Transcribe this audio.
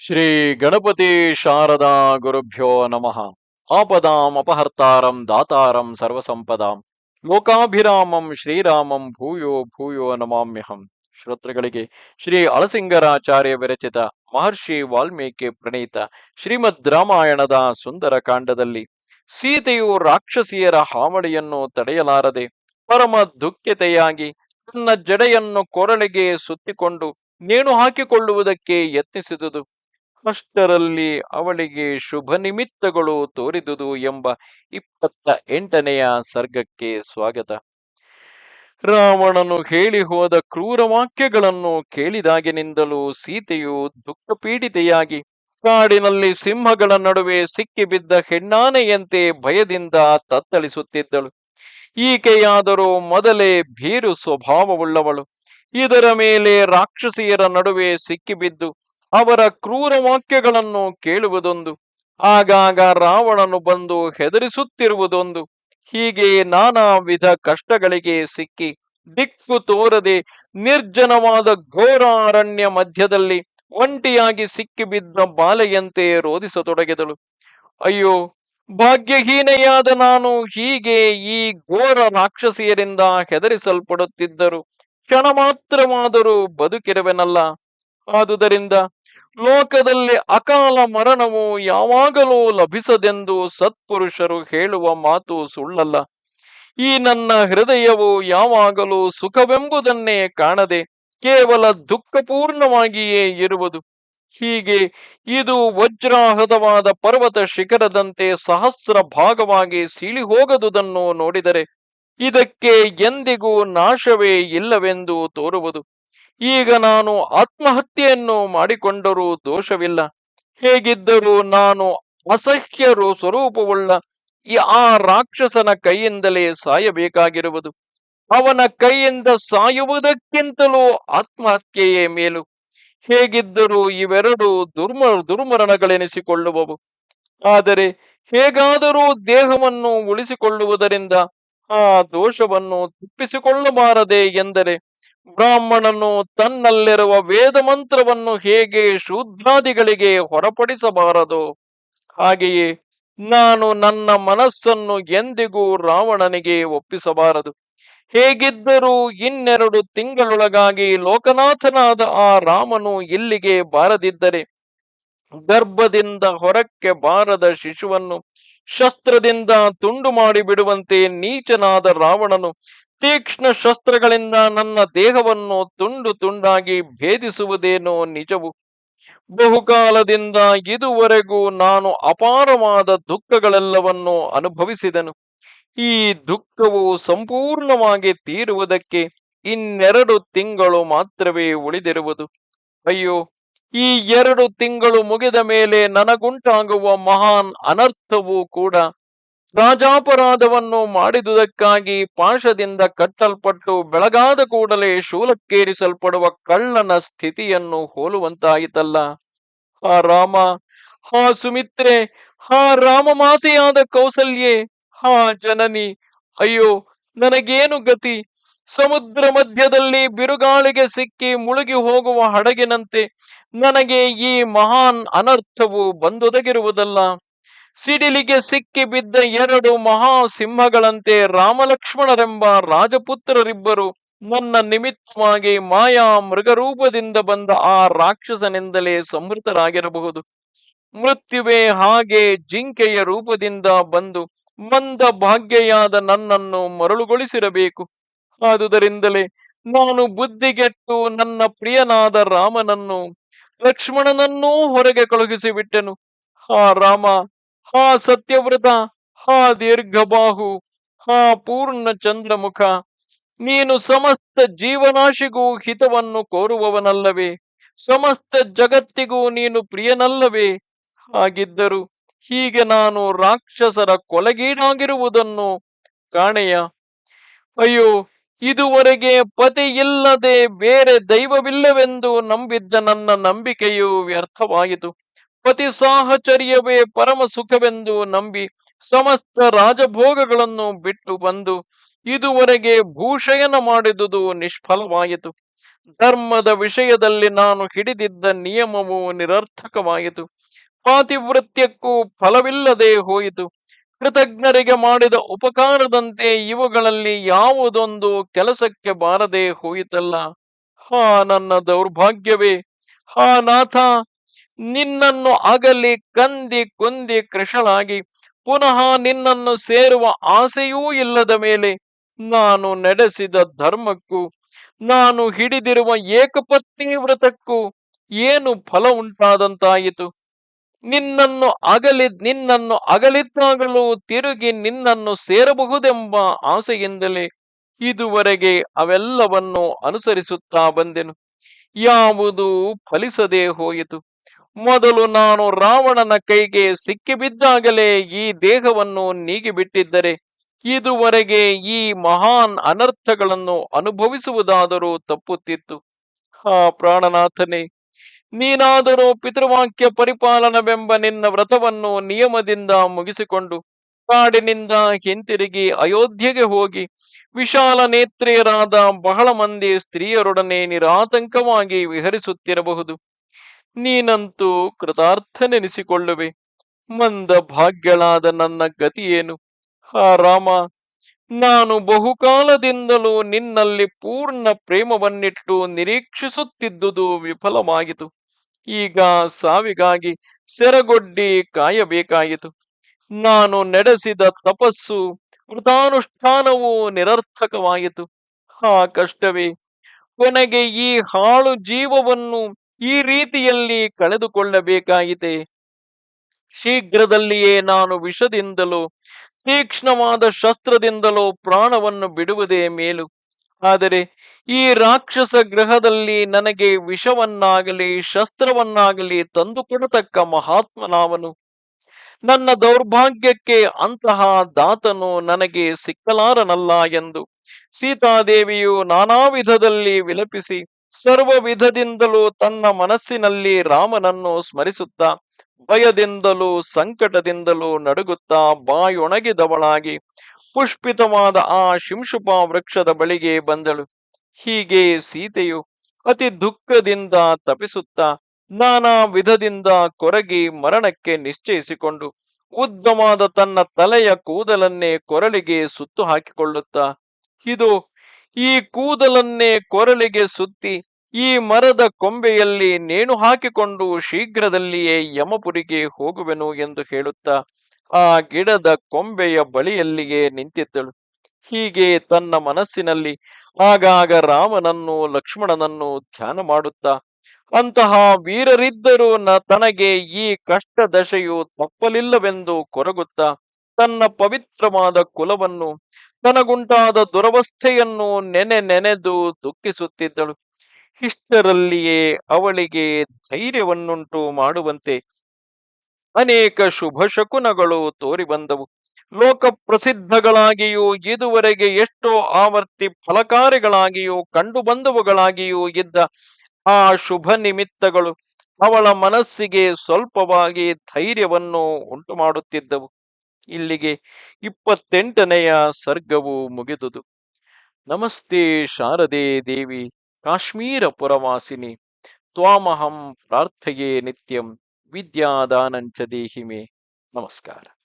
ಶ್ರೀ ಗಣಪತಿ ಶಾರದಾ ಗುರುಭ್ಯೋ ನಮಃ. ಆಪದಾಂ ಅಪಹರ್ತಾರಂ ದಾತಾರಂ ಸರ್ವಸಂಪದಾಂ. ಲೋಕಾಭಿರಾಮಂ ಶ್ರೀರಾಮಂ ಭೂಯೋ ಭೂಯೋ ನಮಾಮ್ಯಹಂ. ಶ್ರೋತೃಗಳಿಗೆ ಶ್ರೀ ಅಳಸಿಂಗರಾಚಾರ್ಯ ವಿರಚಿತ ಮಹರ್ಷಿ ವಾಲ್ಮೀಕಿ ಪ್ರಣೀತ ಶ್ರೀಮದ್ ರಾಮಾಯಣದ ಸುಂದರ ಕಾಂಡದಲ್ಲಿ ಸೀತೆಯು ರಾಕ್ಷಸಿಯರ ಹಾವಳಿಯನ್ನು ತಡೆಯಲಾರದೆ ಪರಮ ದುಃಖಿತೆಯಾಗಿ ತನ್ನ ಜಡೆಯನ್ನು ಕೊರಳಿಗೆ ಸುತ್ತಿಕೊಂಡು ನೇಣು ಹಾಕಿಕೊಳ್ಳುವುದಕ್ಕೆ ಯತ್ನಿಸಿದುದು. ಅಷ್ಟರಲ್ಲಿ ಅವಳಿಗೆ ಶುಭ ನಿಮಿತ್ತಗಳು ತೋರಿದುದು ಎಂಬ ಇಪ್ಪತ್ತ ಎಂಟನೆಯ ಸರ್ಗಕ್ಕೆ ಸ್ವಾಗತ. ರಾವಣನು ಹೇಳಿ ಹೋದ ಕ್ರೂರ ವಾಕ್ಯಗಳನ್ನು ಕೇಳಿದಾಗಿನಿಂದಲೂ ಸೀತೆಯು ದುಃಖಪೀಡಿತೆಯಾಗಿ ಕಾಡಿನಲ್ಲಿ ಸಿಂಹಗಳ ನಡುವೆ ಸಿಕ್ಕಿಬಿದ್ದ ಹೆಣ್ಣಾನೆಯಂತೆ ಭಯದಿಂದ ತತ್ತಳಿಸುತ್ತಿದ್ದಳು. ಈಕೆಯಾದರೂ ಮೊದಲೇ ಭೀರು ಸ್ವಭಾವವುಳ್ಳವಳು. ಇದರ ಮೇಲೆ ರಾಕ್ಷಸಿಯರ ನಡುವೆ ಸಿಕ್ಕಿಬಿದ್ದು ಅವರ ಕ್ರೂರ ವಾಕ್ಯಗಳನ್ನು ಕೇಳುವುದೊಂದು, ಆಗಾಗ ರಾವಣನು ಬಂದು ಹೆದರಿಸುತ್ತಿರುವುದೊಂದು. ಹೀಗೆ ನಾನಾ ವಿಧ ಕಷ್ಟಗಳಿಗೆ ಸಿಕ್ಕಿ ದಿಕ್ಕು ತೋರದೆ ನಿರ್ಜನವಾದ ಘೋರಾರಣ್ಯ ಮಧ್ಯದಲ್ಲಿ ಒಂಟಿಯಾಗಿ ಸಿಕ್ಕಿಬಿದ್ದ ಬಾಲೆಯಂತೆ ರೋಧಿಸತೊಡಗಿದಳು. ಅಯ್ಯೋ, ಭಾಗ್ಯಹೀನೆಯಾದ ನಾನು ಹೀಗೆ ಈ ಘೋರ ರಾಕ್ಷಸಿಯರಿಂದ ಹೆದರಿಸಲ್ಪಡುತ್ತಿದ್ದರು ಕ್ಷಣ ಮಾತ್ರವಾದರೂ ಬದುಕಿರುವೆನಲ್ಲ. ಆದುದರಿಂದ ಲೋಕದಲ್ಲಿ ಅಕಾಲ ಮರಣವು ಯಾವಾಗಲೂ ಲಭಿಸದೆಂದು ಸತ್ಪುರುಷರು ಹೇಳುವ ಮಾತು ಸುಳ್ಳಲ್ಲ. ಈ ನನ್ನ ಹೃದಯವು ಯಾವಾಗಲೂ ಸುಖವೆಂಬುದನ್ನೇ ಕಾಣದೆ ಕೇವಲ ದುಃಖಪೂರ್ಣವಾಗಿಯೇ ಇರುವುದು. ಹೀಗೆ ಇದು ವಜ್ರಾಹದವಾದ ಪರ್ವತ ಶಿಖರದಂತೆ ಸಹಸ್ರ ಭಾಗವಾಗಿ ಸೀಳಿ ಹೋಗದುದನ್ನು ನೋಡಿದರೆ ಇದಕ್ಕೆ ಎಂದಿಗೂ ನಾಶವೇ ಇಲ್ಲವೆಂದು ತೋರುವುದು. ಈಗ ನಾನು ಆತ್ಮಹತ್ಯೆಯನ್ನು ಮಾಡಿಕೊಂಡರೂ ದೋಷವಿಲ್ಲ. ಹೇಗಿದ್ದರೂ ನಾನು ಅಸಹ್ಯರು ಸ್ವರೂಪವುಳ್ಳ ಆ ರಾಕ್ಷಸನ ಕೈಯಿಂದಲೇ ಸಾಯಬೇಕಾಗಿರುವುದು. ಅವನ ಕೈಯಿಂದ ಸಾಯುವುದಕ್ಕಿಂತಲೂ ಆತ್ಮಹತ್ಯೆಯೇ ಮೇಲು. ಹೇಗಿದ್ದರೂ ಇವೆರಡು ದುರ್ಮ, ದುರ್ಮರಣಗಳೆನಿಸಿಕೊಳ್ಳುವವು. ಆದರೆ ಹೇಗಾದರೂ ದೇಹವನ್ನು ಉಳಿಸಿಕೊಳ್ಳುವುದರಿಂದ ಆ ದೋಷವನ್ನು ತಪ್ಪಿಸಿಕೊಳ್ಳಬಾರದೆ ಎಂದರೆ ಬ್ರಾಹ್ಮಣನು ತನ್ನಲ್ಲಿರುವ ವೇದ ಮಂತ್ರವನ್ನು ಹೇಗೆ ಶೂದ್ರಾದಿಗಳಿಗೆ ಹೊರಪಡಿಸಬಾರದು? ಹಾಗೆಯೇ ನಾನು ನನ್ನ ಮನಸ್ಸನ್ನು ಎಂದಿಗೂ ರಾವಣನಿಗೆ ಒಪ್ಪಿಸಬಾರದು. ಹೇಗಿದ್ದರೂ ಇನ್ನೆರಡು ತಿಂಗಳೊಳಗಾಗಿ ಲೋಕನಾಥನಾದ ಆ ರಾಮನು ಇಲ್ಲಿಗೆ ಬಾರದಿದ್ದರೆ ಗರ್ಭದಿಂದ ಹೊರಕ್ಕೆ ಬಾರದ ಶಿಶುವನ್ನು ಶಸ್ತ್ರದಿಂದ ತುಂಡು ಮಾಡಿ ಬಿಡುವಂತೆ ನೀಚನಾದ ರಾವಣನು ತೀಕ್ಷ್ಣ ಶಸ್ತ್ರಗಳಿಂದ ನನ್ನ ದೇಹವನ್ನು ತುಂಡು ತುಂಡಾಗಿ ಭೇದಿಸುವುದೇನೋ ನಿಜವು. ಬಹುಕಾಲದಿಂದ ಇದುವರೆಗೂ ನಾನು ಅಪಾರವಾದ ದುಃಖಗಳೆಲ್ಲವನ್ನು ಅನುಭವಿಸಿದನು. ಈ ದುಃಖವು ಸಂಪೂರ್ಣವಾಗಿ ತೀರುವುದಕ್ಕೆ ಇನ್ನೆರಡು ತಿಂಗಳು ಮಾತ್ರವೇ ಉಳಿದಿರುವುದು. ಅಯ್ಯೋ, ಈ ಎರಡು ತಿಂಗಳು ಮುಗಿದ ಮೇಲೆ ನನಗುಂಟಾಗುವ ಮಹಾನ್ ಅನರ್ಥವೂ ಕೂಡ ರಾಜಾಪರಾಧವನ್ನು ಮಾಡಿದುದಕ್ಕಾಗಿ ಪಾಶದಿಂದ ಕಟ್ಟಲ್ಪಟ್ಟು ಬೆಳಗಾದ ಕೂಡಲೇ ಶೂಲಕ್ಕೇರಿಸಲ್ಪಡುವ ಕಳ್ಳನ ಸ್ಥಿತಿಯನ್ನು ಹೋಲುವಂತಾಯಿತಲ್ಲ. ಹಾ ರಾಮ, ಹಾ ಸುಮಿತ್ರೆ, ಹಾ ರಾಮ ಮಾತೆಯಾದ ಕೌಸಲ್ಯೆ, ಹಾ ಜನನಿ, ಅಯ್ಯೋ, ನನಗೇನು ಗತಿ? ಸಮುದ್ರ ಮಧ್ಯದಲ್ಲಿ ಬಿರುಗಾಳಿಗೆ ಸಿಕ್ಕಿ ಮುಳುಗಿ ಹೋಗುವ ಹಡಗಿನಂತೆ ನನಗೆ ಈ ಮಹಾನ್ ಅನರ್ಥವು ಬಂದೊದಗಿರುವುದಲ್ಲ. ಸಿಡಿಲಿಗೆ ಸಿಕ್ಕಿ ಬಿದ್ದ ಎರಡು ಮಹಾ ಸಿಂಹಗಳಂತೆ ರಾಮಲಕ್ಷ್ಮಣರೆಂಬ ರಾಜಪುತ್ರರಿಬ್ಬರು ನನ್ನ ನಿಮಿತ್ತವಾಗಿ ಮಾಯಾ ಮೃಗರೂಪದಿಂದ ಬಂದ ಆ ರಾಕ್ಷಸನಿಂದಲೇ ಸಮೃತರಾಗಿರಬಹುದು ಮೃತ್ಯುವೆ ಹಾಗೆ ಜಿಂಕೆಯ ರೂಪದಿಂದ ಬಂದು ಮಂದ ಭಾಗ್ಯೆಯಾದ ನನ್ನನ್ನು ಮರಳುಗೊಳಿಸಿರಬೇಕು. ಆದುದರಿಂದಲೇ ನಾನು ಬುದ್ಧಿಗೆಟ್ಟು ನನ್ನ ಪ್ರಿಯನಾದ ರಾಮನನ್ನು ಲಕ್ಷ್ಮಣನನ್ನೂ ಹೊರಗೆ ಕಳುಹಿಸಿಬಿಟ್ಟೆನು. ಆ ರಾಮ ಹಾ ಸತ್ಯವ್ರತ, ಹಾ ದೀರ್ಘಬಾಹು, ಹಾ ಪೂರ್ಣ ಚಂದ್ರಮುಖ. ನೀನು ಸಮಸ್ತ ಜೀವನಾಶಿಗೂ ಹಿತವನ್ನು ಕೋರುವವನಲ್ಲವೇ. ಸಮಸ್ತ ಜಗತ್ತಿಗೂ ನೀನು ಪ್ರಿಯನಲ್ಲವೇ. ಹಾಗಿದ್ದರು ಹೀಗೆ ನಾನು ರಾಕ್ಷಸರ ಕೊಲಗೀಡಾಗಿರುವುದನ್ನು ಕಾಣೆಯ. ಅಯ್ಯೋ, ಇದುವರೆಗೆ ಪತಿ ಇಲ್ಲದೆ ಬೇರೆ ದೈವವಿಲ್ಲವೆಂದು ನಂಬಿದ್ದ ನನ್ನ ನಂಬಿಕೆಯು ವ್ಯರ್ಥವಾಯಿತು. ಪತಿ ಸಾಹಚರ್ಯವೇ ಪರಮ ಸುಖವೆಂದು ನಂಬಿ ಸಮಸ್ತ ರಾಜಭೋಗಗಳನ್ನು ಬಿಟ್ಟು ಬಂದು ಇದುವರೆಗೆ ಭೂಷಯನ ಮಾಡಿದುದು ನಿಷ್ಫಲವಾಯಿತು. ಧರ್ಮದ ವಿಷಯದಲ್ಲಿ ನಾನು ಹಿಡಿದಿದ್ದ ನಿಯಮವು ನಿರರ್ಥಕವಾಯಿತು. ಪಾತಿವೃತ್ಯಕ್ಕೂ ಫಲವಿಲ್ಲದೆ ಹೋಯಿತು. ಕೃತಜ್ಞರಿಗೆ ಮಾಡಿದ ಉಪಕಾರದಂತೆ ಇವುಗಳಲ್ಲಿ ಯಾವುದೊಂದು ಕೆಲಸಕ್ಕೆ ಬಾರದೆ ಹೋಯಿತಲ್ಲ. ಹಾ ನನ್ನ ದೌರ್ಭಾಗ್ಯವೇ. ಹಾ ನಾಥ ನಿನ್ನನ್ನು ಅಗಲಿ ಕಂದಿ ಕುಂದಿ ಕೃಷಳಾಗಿ, ಪುನಃ ನಿನ್ನನ್ನು ಸೇರುವ ಆಸೆಯೂ ಇಲ್ಲದ ಮೇಲೆ ನಾನು ನಡೆಸಿದ ಧರ್ಮಕ್ಕೂ, ನಾನು ಹಿಡಿದಿರುವ ಏಕಪತ್ನಿ ವ್ರತಕ್ಕೂ ಏನು ಫಲ ಉಂಟಾದಂತಾಯಿತು? ನಿನ್ನನ್ನು ಅಗಲಿ, ನಿನ್ನನ್ನು ಅಗಲಿದ್ದಾಗಲೂ ತಿರುಗಿ ನಿನ್ನನ್ನು ಸೇರಬಹುದೆಂಬ ಆಸೆಯಿಂದಲೇ ಇದುವರೆಗೆ ಅವೆಲ್ಲವನ್ನು ಅನುಸರಿಸುತ್ತಾ ಬಂದೆನು. ಯಾವುದು ಫಲಿಸದೇ ಹೋಯಿತು. ಮೊದಲು ನಾನು ರಾವಣನ ಕೈಗೆ ಸಿಕ್ಕಿಬಿದ್ದಾಗಲೇ ಈ ದೇಹವನ್ನು ನೀಗಿಬಿಟ್ಟಿದ್ದರೆ, ಇದುವರೆಗೆ ಈ ಮಹಾನ್ ಅನರ್ಥಗಳನ್ನು ಅನುಭವಿಸುವುದಾದರೂ ತಪ್ಪುತ್ತಿತ್ತು. ಆ ಪ್ರಾಣನಾಥನೇ, ನೀನಾದರೂ ಪಿತೃವಾಕ್ಯ ಪರಿಪಾಲನವೆಂಬ ನಿನ್ನ ವ್ರತವನ್ನು ನಿಯಮದಿಂದ ಮುಗಿಸಿಕೊಂಡು ಕಾಡಿನಿಂದ ಹಿಂತಿರುಗಿ ಅಯೋಧ್ಯೆಗೆ ಹೋಗಿ ವಿಶಾಲ ನೇತ್ರಿಯರಾದ ಬಹಳ ಮಂದಿ ಸ್ತ್ರೀಯರೊಡನೆ ನಿರಾತಂಕವಾಗಿ ವಿಹರಿಸುತ್ತಿರಬಹುದು. ನೀನಂತೂ ಕೃತಾರ್ಥನೆನಿಸಿಕೊಳ್ಳುವೆ. ಮಂದ ಭಾಗ್ಯಳಾದ ನನ್ನ ಗತಿಯೇನು? ಹಾ ರಾಮ, ನಾನು ಬಹುಕಾಲದಿಂದಲೂ ನಿನ್ನಲ್ಲಿ ಪೂರ್ಣ ಪ್ರೇಮವನ್ನಿಟ್ಟು ನಿರೀಕ್ಷಿಸುತ್ತಿದ್ದುದು ವಿಫಲವಾಯಿತು ಈಗ ಸಾವಿಗಾಗಿ ಸೆರಗೊಡ್ಡಿ ಕಾಯಬೇಕಾಯಿತು. ನಾನು ನಡೆಸಿದ ತಪಸ್ಸು ವೃತಾನುಷ್ಠಾನವು ನಿರರ್ಥಕವಾಯಿತು ಹಾ ಕಷ್ಟವೇ, ಕೊನೆಗೆ ಈ ಹಾಳು ಜೀವವನ್ನು ಈ ರೀತಿಯಲ್ಲಿ ಕಳೆದುಕೊಳ್ಳಬೇಕಾಯಿತೆ? ಶೀಘ್ರದಲ್ಲಿಯೇ ನಾನು ವಿಷದಿಂದಲೂ, ತೀಕ್ಷ್ಣವಾದ ಶಸ್ತ್ರದಿಂದಲೋ ಪ್ರಾಣವನ್ನು ಬಿಡುವುದೇ ಮೇಲು. ಆದರೆ ಈ ರಾಕ್ಷಸ ಗ್ರಹದಲ್ಲಿ ನನಗೆ ವಿಷವನ್ನಾಗಲಿ, ಶಸ್ತ್ರವನ್ನಾಗಲಿ ತಂದುಕೊಡತಕ್ಕ ಮಹಾತ್ಮನಾವನು. ನನ್ನ ದೌರ್ಭಾಗ್ಯಕ್ಕೆ ಅಂತಹ ದಾತನು ನನಗೆ ಸಿಕ್ಕಲಾರನಲ್ಲ ಎಂದು ಸೀತಾದೇವಿಯು ನಾನಾ ವಿಧದಲ್ಲಿ ವಿಲಪಿಸಿ ಸರ್ವ ವಿಧದಿಂದಲೂ ತನ್ನ ಮನಸ್ಸಿನಲ್ಲಿ ರಾಮನನ್ನು ಸ್ಮರಿಸುತ್ತಾ, ಭಯದಿಂದಲೂ ಸಂಕಟದಿಂದಲೂ ನಡುಗುತ್ತಾ ಬಾಯೊಣಗಿದವಳಾಗಿ ಪುಷ್ಪಿತವಾದ ಆ ಶಿಂಶುಪ ವೃಕ್ಷದ ಬಳಿಗೆ ಬಂದಳು. ಹೀಗೆ ಸೀತೆಯು ಅತಿ ದುಃಖದಿಂದ ತಪಿಸುತ್ತಾ, ನಾನಾ ವಿಧದಿಂದ ಕೊರಗಿ ಮರಣಕ್ಕೆ ನಿಶ್ಚಯಿಸಿಕೊಂಡು, ಉದ್ದವಾದ ತನ್ನ ತಲೆಯ ಕೂದಲನ್ನೇ ಕೊರಳಿಗೆ ಸುತ್ತು ಹಾಕಿಕೊಳ್ಳುತ್ತಾ ಇದು ಈ ಕೂದಲನ್ನೇ ಕೊರಳಿಗೆ ಸುತ್ತಿ ಈ ಮರದ ಕೊಂಬೆಯಲ್ಲಿ ನೇಣು ಹಾಕಿಕೊಂಡು ಶೀಘ್ರದಲ್ಲಿಯೇ ಯಮಪುರಿಗೆ ಹೋಗುವೆನು ಎಂದು ಹೇಳುತ್ತಾ ಆ ಗಿಡದ ಕೊಂಬೆಯ ಬಳಿಯಲ್ಲಿಯೇ ನಿಂತಿದ್ದಳು. ಹೀಗೆ ತನ್ನ ಮನಸ್ಸಿನಲ್ಲಿ ಆಗಾಗ ರಾಮನನ್ನು ಲಕ್ಷ್ಮಣನನ್ನು ಧ್ಯಾನ ಮಾಡುತ್ತಾ ಅಂತಹ ವೀರರಿದ್ದರೂ ನ ತನಗೆ ಈ ಕಷ್ಟ ದಶೆಯು ತಪ್ಪಲಿಲ್ಲವೆಂದು ಕೊರಗುತ್ತಾ ತನ್ನ ಪವಿತ್ರವಾದ ಕುಲವನ್ನು, ತನಗುಂಟಾದ ದುರವಸ್ಥೆಯನ್ನು ನೆನೆ ನೆನೆದು ದುಃಖಿಸುತ್ತಿದ್ದಳು. ಇಷ್ಟರಲ್ಲಿಯೇ ಅವಳಿಗೆ ಧೈರ್ಯವನ್ನುಂಟು ಮಾಡುವಂತೆ ಅನೇಕ ಶುಭ ಶಕುನಗಳು ತೋರಿ ಬಂದವು ಲೋಕ ಪ್ರಸಿದ್ಧಗಳಾಗಿಯೂ ಇದುವರೆಗೆ ಎಷ್ಟೋ ಆವರ್ತಿ ಫಲಕಾರಿಗಳಾಗಿಯೂ ಕಂಡು ಬಂದವುಗಳಾಗಿಯೂ ಇದ್ದ ಆ ಶುಭ ನಿಮಿತ್ತಗಳು ಅವಳ ಮನಸ್ಸಿಗೆ ಸ್ವಲ್ಪವಾಗಿ ಧೈರ್ಯವನ್ನು ಉಂಟು ಮಾಡುತ್ತಿದ್ದವು ಇಲ್ಲಿಗೆ ಇಪ್ಪತ್ತೆಂಟನೆಯ ಸರ್ಗವು ಮುಗಿದುದು. ನಮಸ್ತೆ ಶಾರದೆ ದೇವಿ, ಕಾಶ್ಮೀರ ಪುರವಾಸಿನಿ. ತ್ವಾಮಹಂ ಪ್ರಾರ್ಥೆಯೇ ನಿತ್ಯಂ, ವಿದ್ಯಾದಾನಂಚ ದೇಹಿಮೆ. ನಮಸ್ಕಾರ.